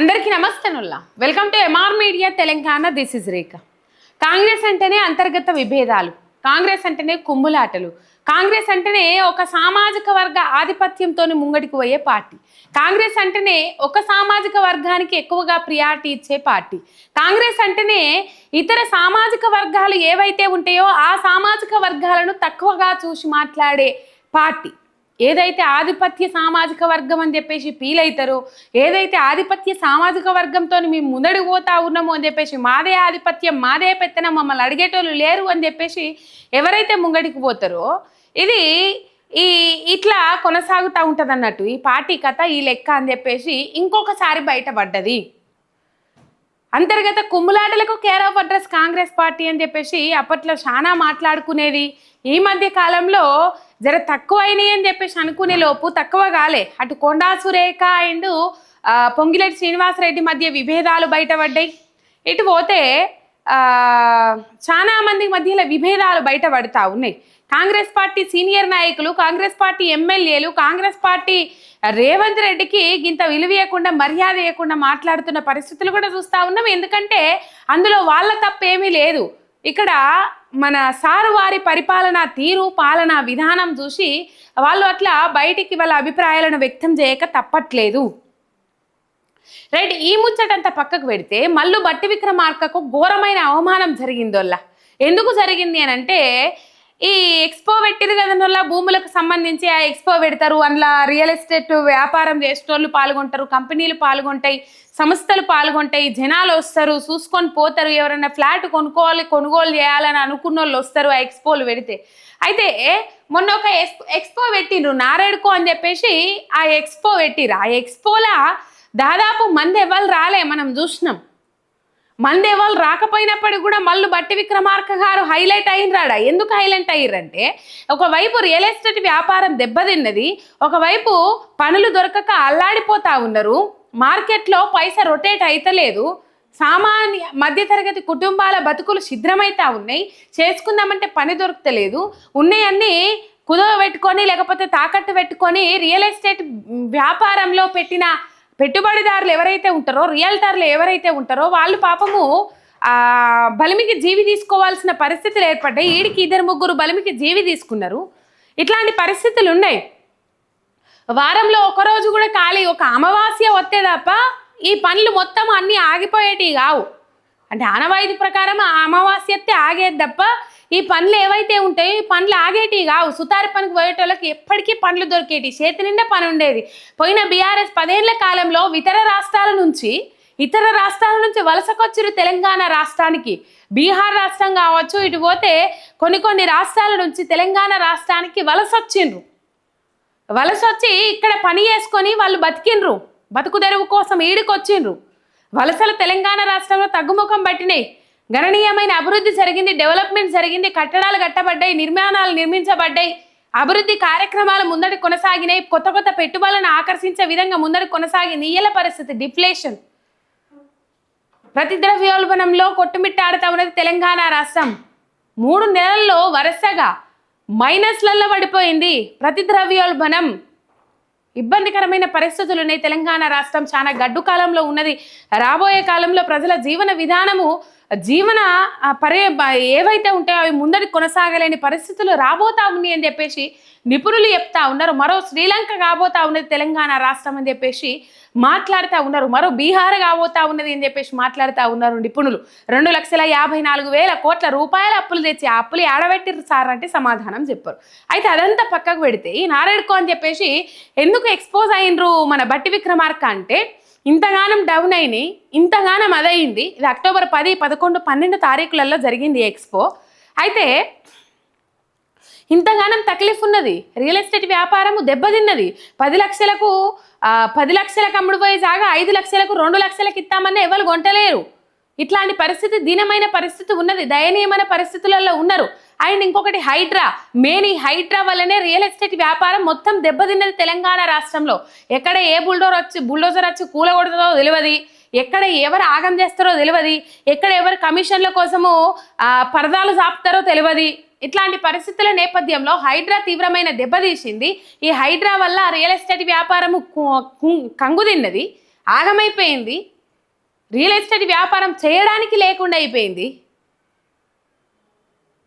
అందరికీ నమస్తే Nulla. Welcome to MR media Telangana this is Rekha Congress అంటేనే అంతర్గత విభేదాలు. కాంగ్రెస్ అంటేనే కుమ్ములాటలు. కాంగ్రెస్ అంటేనే ఒక సామాజిక వర్గ ఆధిపత్యంతో ముంగడికి పోయే పార్టీ. కాంగ్రెస్ అంటేనే ఒక సామాజిక వర్గానికి ఎక్కువగా ప్రియారిటీ ఇచ్చే పార్టీ. కాంగ్రెస్ అంటేనే ఇతర సామాజిక వర్గాలు ఏవైతే ఉంటాయో ఆ సామాజిక వర్గాలను తక్కువగా చూసి మాట్లాడే పార్టీ. ఏదైతే ఆధిపత్య సామాజిక వర్గం అని చెప్పేసి ఫీల్ అవుతారో ఏదైతే ఆధిపత్య సామాజిక వర్గంతో మేము ముందడి పోతా ఉన్నామో అని చెప్పేసి మాదే ఆధిపత్యం మాదే పెత్తనం మమ్మల్ని అడిగేటోళ్ళు లేరు అని చెప్పేసి ఎవరైతే ముంగడికి పోతారో ఇది ఈ ఇట్లా కొనసాగుతూ ఉంటుంది అన్నట్టు ఈ పార్టీ కథ ఈ లెక్క అని చెప్పేసి ఇంకొకసారి బయటపడ్డది. అంతర్గత కుమ్ములాటలకు care of address Congress party అని చెప్పేసి అప్పట్లో చాలా మాట్లాడుకునేది ఈ మధ్య కాలంలో జర తక్కువైనాయి అని చెప్పేసి అనుకునే లోపు తక్కువ కాలే. అటు కొండా సురేఖ అండ్ ఆ, పొంగిరెడ్డి శ్రీనివాసరెడ్డి మధ్య విభేదాలు బయటపడ్డాయి. ఇటు పోతే చాలా మంది మధ్యలో విభేదాలు బయటపడతా ఉన్నాయి. కాంగ్రెస్ పార్టీ సీనియర్ నాయకులు కాంగ్రెస్ పార్టీ ఎమ్మెల్యేలు కాంగ్రెస్ పార్టీ రేవంత్ రెడ్డికి ఇంత విలువయకుండా మర్యాద ఇవ్వకుండా మాట్లాడుతున్న పరిస్థితులు కూడా చూస్తా ఉన్నాం. ఎందుకంటే అందులో వాళ్ళ తప్పేమీ లేదు. ఇక్కడ మన సారు వారి పరిపాలన తీరు పాలన విధానం చూసి వాళ్ళు అట్లా బయటికి వాళ్ళ అభిప్రాయాలను వ్యక్తం చేయక తప్పట్లేదు. రైట్ ఈ ముచ్చటంతా పక్కకు పెడితే మల్లు బట్టి విక్రమార్కకు ఘోరమైన అవమానం జరిగిందోళ్ళ. ఎందుకు జరిగింది అని అంటే ఈ ఎక్స్పో పెట్టిరు కదా భూములకు సంబంధించి ఆ ఎక్స్పో పెడతారు. అందులో రియల్ ఎస్టేట్ వ్యాపారం చేసేటోళ్ళు పాల్గొంటారు. కంపెనీలు పాల్గొంటాయి. సంస్థలు పాల్గొంటాయి. జనాలు వస్తారు. చూసుకొని పోతారు. ఎవరైనా ఫ్లాట్ కొనుక్కోవాలి కొనుగోలు చేయాలని అనుకున్న వాళ్ళు వస్తారు ఆ ఎక్స్పోలు పెడితే. అయితే మొన్న ఒక ఎక్స్ ఎక్స్పో పెట్టిండ్రు. నారాయణకో అని చెప్పేసి ఆ ఎక్స్పో పెట్టిర్రు. ఆ ఎక్స్పోలా దాదాపు మంది ఎవరు రాలే మనం చూసినాం. మందే వాళ్ళు రాకపోయినప్పటికీ కూడా మళ్ళీ బట్టి విక్రమార్క గారు హైలైట్ అయినరాడా? ఎందుకు హైలైట్ అయ్యారంటే ఒకవైపు రియల్ ఎస్టేట్ వ్యాపారం దెబ్బతిన్నది ఒకవైపు పనులు దొరకక అల్లాడిపోతా ఉన్నారు మార్కెట్లో పైస రొటేట్ అయితలేదు సామాన్య మధ్యతరగతి కుటుంబాల బతుకులు ఛిద్రమైతా ఉన్నాయి చేసుకుందామంటే పని దొరకతలేదు ఉన్నాయన్నీ కుదవ పెట్టుకొని లేకపోతే తాకట్టు పెట్టుకొని రియల్ ఎస్టేట్ వ్యాపారంలో పెట్టిన పెట్టుబడిదారులు ఎవరైతే ఉంటారో రియల్టర్లు ఎవరైతే ఉంటారో వాళ్ళు పాపము బలిమికి జీవి తీసుకోవాల్సిన పరిస్థితులు ఏర్పడ్డాయి. ఈడికి ఇద్దరు ముగ్గురు బలిమికి జీవి తీసుకున్నారు. ఇట్లాంటి పరిస్థితులు ఉన్నాయి. వారంలో ఒకరోజు కూడా ఖాళీ ఒక అమావాస్య వస్తే తప్ప ఈ పనులు మొత్తం అన్నీ ఆగిపోయేటివి కావు. అంటే ఆనవాయితీ ప్రకారం ఆ అమావాస్య ఆగేది తప్ప ఈ పనులు ఏవైతే ఉంటాయో ఈ పనులు ఆగేటివి కావు. సుతారి పనికి పోయేటోళ్ళకి ఎప్పటికీ పనులు దొరికేటి చేతి నిండా పని ఉండేది. పోయిన బీఆర్ఎస్ పదేళ్ళ కాలంలో ఇతర రాష్ట్రాల నుంచి ఇతర రాష్ట్రాల నుంచి వలసకొచ్చిరు తెలంగాణ రాష్ట్రానికి. బీహార్ రాష్ట్రం కావచ్చు ఇటు పోతే కొన్ని కొన్ని రాష్ట్రాల నుంచి తెలంగాణ రాష్ట్రానికి వలస వచ్చిండ్రు వలస వచ్చి ఇక్కడ పని చేసుకొని వాళ్ళు బతికిండ్రు. బతుకు తెరువు కోసం ఈడికొచ్చిండ్రు. వలసలు తెలంగాణ రాష్ట్రంలో తగ్గుముఖం పట్టినాయి. గణనీయమైన అభివృద్ధి జరిగింది డెవలప్మెంట్ జరిగింది కట్టడాలు కట్టబడ్డాయి నిర్మాణాలు నిర్మించబడ్డాయి. అభివృద్ధి కార్యక్రమాలు ముందడి కొనసాగినాయి. కొత్త కొత్త పెట్టుబడులను ఆకర్షించే విధంగా ముందడి కొనసాగింది. ఇయ్యల పరిస్థితి డిఫ్లేషన్ ప్రతి ద్రవ్యోల్బణంలో కొట్టుమిట్టాడుతా ఉన్నది తెలంగాణ రాష్ట్రం. మూడు నెలల్లో వరుసగా మైనస్లలో పడిపోయింది ప్రతి ద్రవ్యోల్బణం ఇబ్బందికరమైన పరిస్థితులు ఉన్నాయి తెలంగాణ రాష్ట్రం. చాలా గడ్డు కాలంలో ఉన్నది. రాబోయే కాలంలో ప్రజల జీవన విధానము జీవన పరే ఏవైతే ఉంటాయో అవి ముందడి కొనసాగలేని పరిస్థితులు రాబోతా ఉన్నాయి అని చెప్పేసి నిపుణులు చెప్తా ఉన్నారు. మరో శ్రీలంక కాబోతా ఉన్నది తెలంగాణ రాష్ట్రం అని చెప్పేసి మాట్లాడుతూ ఉన్నారు. మరో బీహార్ కాబోతా ఉన్నది అని చెప్పేసి మాట్లాడుతూ ఉన్నారు నిపుణులు. రెండు లక్షల యాభై నాలుగు వేల కోట్ల రూపాయల అప్పులు తెచ్చి ఆ అప్పులు ఆడబెట్టిరు సార్ అంటే సమాధానం చెప్పారు. అయితే అదంతా పక్కకు పెడితే ఈ నారాయణకో అని చెప్పేసి ఎందుకు ఎక్స్పోజ్ అయినరు మన బట్టి విక్రమార్క అంటే ఇంతగానం డౌన్ అయినాయి ఇంతగానం అదయింది. ఇది అక్టోబర్ పది పదకొండు పన్నెండు తారీఖులలో జరిగింది ఎక్స్పో. అయితే ఇంతగానం తక్లీఫ్ ఉన్నది. రియల్ ఎస్టేట్ వ్యాపారము దెబ్బతిన్నది. పది లక్షలకు పది లక్షలకు అమ్ముడుపోయే జాగా ఐదు లక్షలకు రెండు లక్షలకు ఇస్తామని ఎవరు కొంటలేరు ఇట్లాంటి పరిస్థితి దీనమైన పరిస్థితి ఉన్నది దయనీయమైన పరిస్థితులలో ఉన్నారు. అండ్ ఇంకొకటి హైడ్రా మెయిన్ ఈ హైడ్రా వల్లనే రియల్ ఎస్టేట్ వ్యాపారం మొత్తం దెబ్బతిన్నది తెలంగాణ రాష్ట్రంలో. ఎక్కడ ఏ బుల్డోర్ వచ్చి బుల్డోజర్ వచ్చి కూలగొడుతుందో తెలియదు. ఎక్కడ ఎవరు ఆగం చేస్తారో తెలియదు. ఎక్కడ ఎవరు కమిషన్ల కోసము పరదాలు సాపుతారో తెలియదు. ఇట్లాంటి పరిస్థితుల నేపథ్యంలో హైడ్రా తీవ్రమైన దెబ్బతీసింది. ఈ హైడ్రా వల్ల రియల్ ఎస్టేట్ వ్యాపారము కు- ఆగమైపోయింది. రియల్ ఎస్టేట్ వ్యాపారం చేయడానికి లేకుండా అయిపోయింది.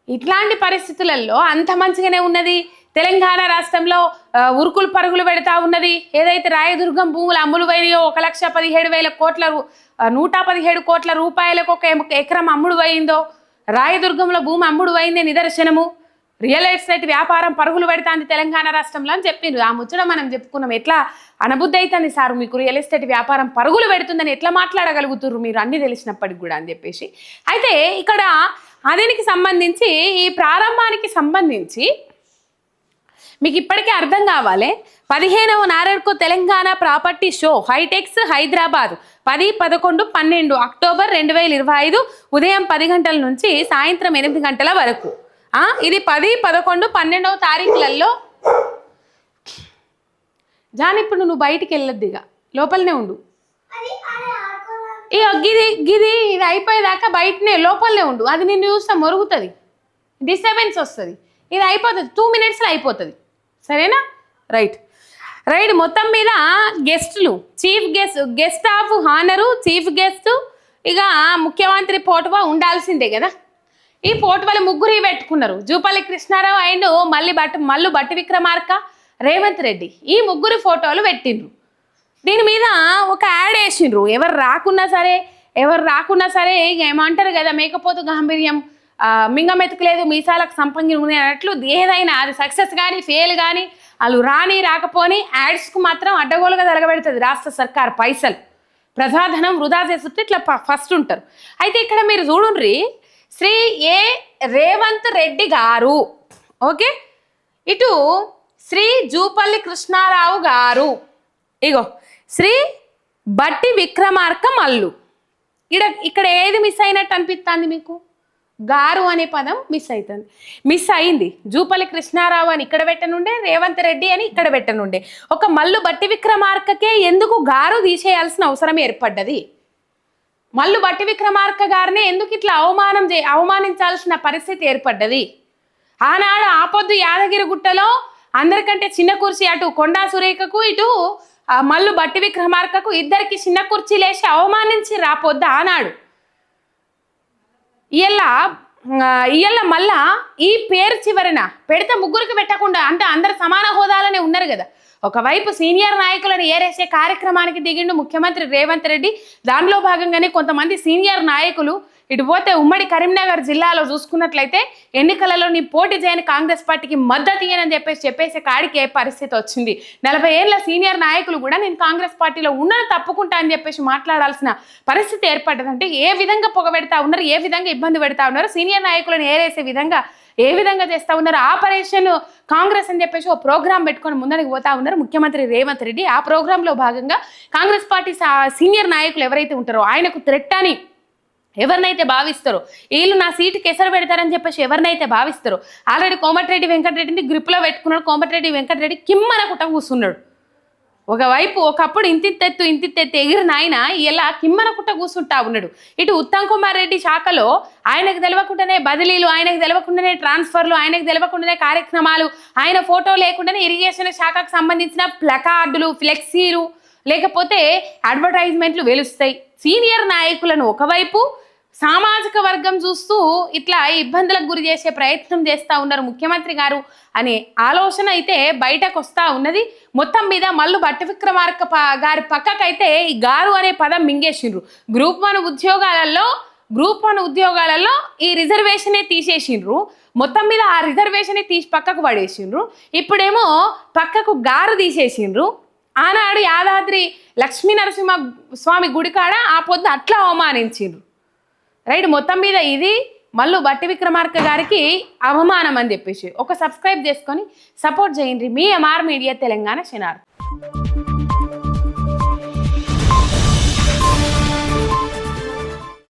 ఇట్లాంటి పరిస్థితులలో అంత మంచిగానే ఉన్నది. తెలంగాణ రాష్ట్రంలో ఉరుకులు పరుగులు పెడతా ఉన్నది. ఏదైతే రాయదుర్గం భూములు అమ్ములు పోయినాయో ఒక లక్ష పదిహేడు వేల కోట్ల రూ- నూట పదిహేడు కోట్ల రూపాయలకు ఒక ఎకరం అమ్ముడు పోయిందో రాయదుర్గంలో భూమి అమ్ముడు పోయిందే నిదర్శనము. రియల్ ఎస్టేట్ వ్యాపారం పరుగులు పెడుతుంది తెలంగాణ రాష్ట్రంలో అని చెప్పిండ్రు. ఆ ముచ్చట మనం చెప్పుకున్నాం. ఎట్లా అనబుద్ధి అవుతుంది సార్ మీకు రియల్ ఎస్టేట్ వ్యాపారం పరుగులు పెడుతుందని ఎట్లా మాట్లాడగలుగుతుర్రు మీరు? అన్ని తెలిసినప్పటికి కూడా అని చెప్పేసి. అయితే ఇక్కడ అదేనికి సంబంధించి ఈ ప్రారంభానికి సంబంధించి మీకు ఇప్పటికే అర్థం కావాలి. పదిహేనవ నారెడ్కో తెలంగాణ ప్రాపర్టీ షో హైటెక్స్ హైదరాబాద్ పది పదకొండు పన్నెండు అక్టోబర్ రెండు వేల ఇరవై ఐదు ఉదయం పది గంటల నుంచి సాయంత్రం ఎనిమిది గంటల వరకు. ఇది పది పదకొండు పన్నెండవ తారీఖులలో జాన్ ఇప్పుడు నువ్వు బయటికి వెళ్ళొద్దు ఇక. లోపలనే ఉండు. ఇక గిది గిది ఇది అయిపోయేదాకా బయటనే లోపలనే ఉండు. అది నిన్ను చూస్తే మొరుగుతుంది. డిస్టర్బెన్స్ వస్తుంది. ఇది అయిపోతుంది. టూ మినిట్స్లో అయిపోతుంది. సరేనా? రైట్ రైట్ మొత్తం మీద గెస్టులు chief guest guest of honour chief guest ఇక ముఖ్యమంత్రి పోటువా ఉండాల్సిందే కదా? ఈ పోటువల ముగ్గురు పెట్టుకున్నారు. జూపల్లి కృష్ణారావు అండ్ మళ్ళీ బట్ మల్లు బట్టి విక్రమార్క రేవంత్ రెడ్డి. ఈ ముగ్గురు ఫోటోలు పెట్టిండ్రు. దీని మీద ఒక యాడ్ వేసిండ్రు. ఎవరు రాకున్నా సరే ఎవరు రాకున్నా సరే ఏమంటారు కదా మేకపోతు గాంభీర్యం మింగ మింగం మీసాలకు సంపంగి ఉంది అన్నట్లు ఏదైనా అది సక్సెస్ కానీ ఫెయిల్ కానీ వాళ్ళు రాని రాకపోని యాడ్స్కు మాత్రం అడ్డగోలుగా జరగబెడుతుంది రాష్ట్ర సర్కార్ పైసలు. ప్రజాధనం వృధా చేస్తుంటే ఇట్లా ఫస్ట్ ఉంటారు. అయితే ఇక్కడ మీరు చూడుండ్రి శ్రీ ఏ రేవంత్ రెడ్డి గారు. ఓకే? ఇటు శ్రీ జూపల్లి కృష్ణారావు గారు. ఇగో శ్రీ బట్టి విక్రమార్క మల్లు. ఇక్కడ ఇక్కడ ఏది మిస్ అయినట్టు అనిపిస్తుంది మీకు? గారు అనే పదం మిస్ అవుతుంది మిస్ అయింది. జూపల్లి కృష్ణారావు అని ఇక్కడ పెట్టనుండే రేవంత్ రెడ్డి అని ఇక్కడ పెట్టనుండే. ఒక మల్లు బట్టి విక్రమార్కకే ఎందుకు గారు తీసేయాల్సిన అవసరం ఏర్పడ్డది? మల్లు బట్టి విక్రమార్క గారిని ఎందుకు ఇట్లా అవమానం చే అవమానించాల్సిన పరిస్థితి ఏర్పడ్డది? ఆనాడు ఆపొద్దు యాదగిరి గుట్టలో అందరికంటే చిన్న కుర్చీ అటు కొండా సురేఖకు ఇటు మల్లు బట్టి విక్రమార్కకు ఇద్దరికి చిన్న కుర్చీ లేచి అవమానించి రాపొద్దు ఆనాడు. ఇలా ఇయ్యల్ల మళ్ళా ఈ పేరు చివరన పెడితే ముగ్గురికి పెట్టకుండా అంటే అందరు సమాన హోదాలనే ఉన్నారు కదా. ఒకవైపు సీనియర్ నాయకులను ఏరేసే కార్యక్రమానికి దిగిండు ముఖ్యమంత్రి రేవంత్ రెడ్డి. దానిలో భాగంగానే కొంతమంది సీనియర్ నాయకులు ఇటు పోతే ఉమ్మడి కరీంనగర్ జిల్లాలో చూసుకున్నట్లయితే ఎన్నికలలో నీ పోటీ చేయని కాంగ్రెస్ పార్టీకి మద్దతు ఇయ్యనని చెప్పేసి చెప్పేసే కాడికి ఏ పరిస్థితి వచ్చింది? నలభై ఏళ్ళ సీనియర్ నాయకులు కూడా నేను కాంగ్రెస్ పార్టీలో ఉన్నాను తప్పుకుంటా అని చెప్పేసి మాట్లాడాల్సిన పరిస్థితి ఏర్పడ్డదంటే ఏ విధంగా పొగబెడతా ఉన్నారు ఏ విధంగా ఇబ్బంది పెడతా ఉన్నారు సీనియర్ నాయకులను ఏరేసే విధంగా ఏ విధంగా చేస్తా ఉన్నారు? ఆపరేషన్ కాంగ్రెస్ అని చెప్పేసి ఒక ప్రోగ్రామ్ పెట్టుకొని ముందరికి పోతా ఉన్నారు. ముఖ్యమంత్రి రేవంత్ రెడ్డి ఆ ప్రోగ్రాంలో భాగంగా కాంగ్రెస్ పార్టీ సీనియర్ నాయకులు ఎవరైతే ఉంటారో ఆయనకు థ్రెట్ అని ఎవరినైతే భావిస్తారో వీళ్ళు నా సీటుకి ఎసరు పెడతారని చెప్పేసి ఎవరినైతే భావిస్తారో ఆల్రెడీ కోమటిరెడ్డి వెంకటరెడ్డిని గ్రిప్లో పెట్టుకున్నాడు. కోమటిరెడ్డి వెంకటరెడ్డి కిమ్మన కుట్ట కూర్చున్నాడు ఒకవైపు ఒకప్పుడు ఇంతిత్తెత్తు ఇంతిత్తెత్తు ఎగిరిన ఆయన ఇలా కిమ్మనకుట్ట కూర్చుంటా ఉన్నాడు. ఇటు ఉత్తమ్ కుమార్ రెడ్డి శాఖలో ఆయనకు తెలియకుండానే బదిలీలు ఆయనకు తెలియకుండానే ట్రాన్స్ఫర్లు ఆయనకు తెలియకుండానే కార్యక్రమాలు ఆయన ఫోటో లేకుండానే ఇరిగేషన్ శాఖకు సంబంధించిన ప్లకార్డులు ఫ్లెక్సీలు లేకపోతే అడ్వర్టైజ్మెంట్లు వెలుస్తాయి. సీనియర్ నాయకులను ఒకవైపు సామాజిక వర్గం చూస్తూ ఇట్లా ఇబ్బందులకు గురి చేసే ప్రయత్నం చేస్తూ ఉన్నారు ముఖ్యమంత్రి గారు అనే ఆలోచన అయితే బయటకు వస్తూ ఉన్నది. మొత్తం మీద మల్లు భట్టి విక్రమార్క గారి పక్కకైతే ఈ గారు అనే పదం మింగేసిండ్రు. గ్రూప్ వన్ ఉద్యోగాలలో గ్రూప్ వన్ ఉద్యోగాలలో ఈ రిజర్వేషనే తీసేసిండ్రు. మొత్తం మీద ఆ రిజర్వేషనే తీసి పక్కకు పడేసిండ్రు. ఇప్పుడేమో పక్కకు గారు తీసేసిండ్రు. ఆనాడు యాదాద్రి లక్ష్మీ నరసింహ స్వామి గుడికాడ ఆ పొద్దు అట్లా అవమానించిండ్రు. రైట్ మొత్తం మీద ఇది మళ్ళీ బట్టి విక్రమార్క గారికి అవమానం అని చెప్పేసి. ఒక సబ్స్క్రైబ్ చేసుకొని సపోర్ట్ చేయండి. మీ ఎంఆర్ మీడియా తెలంగాణ శనార్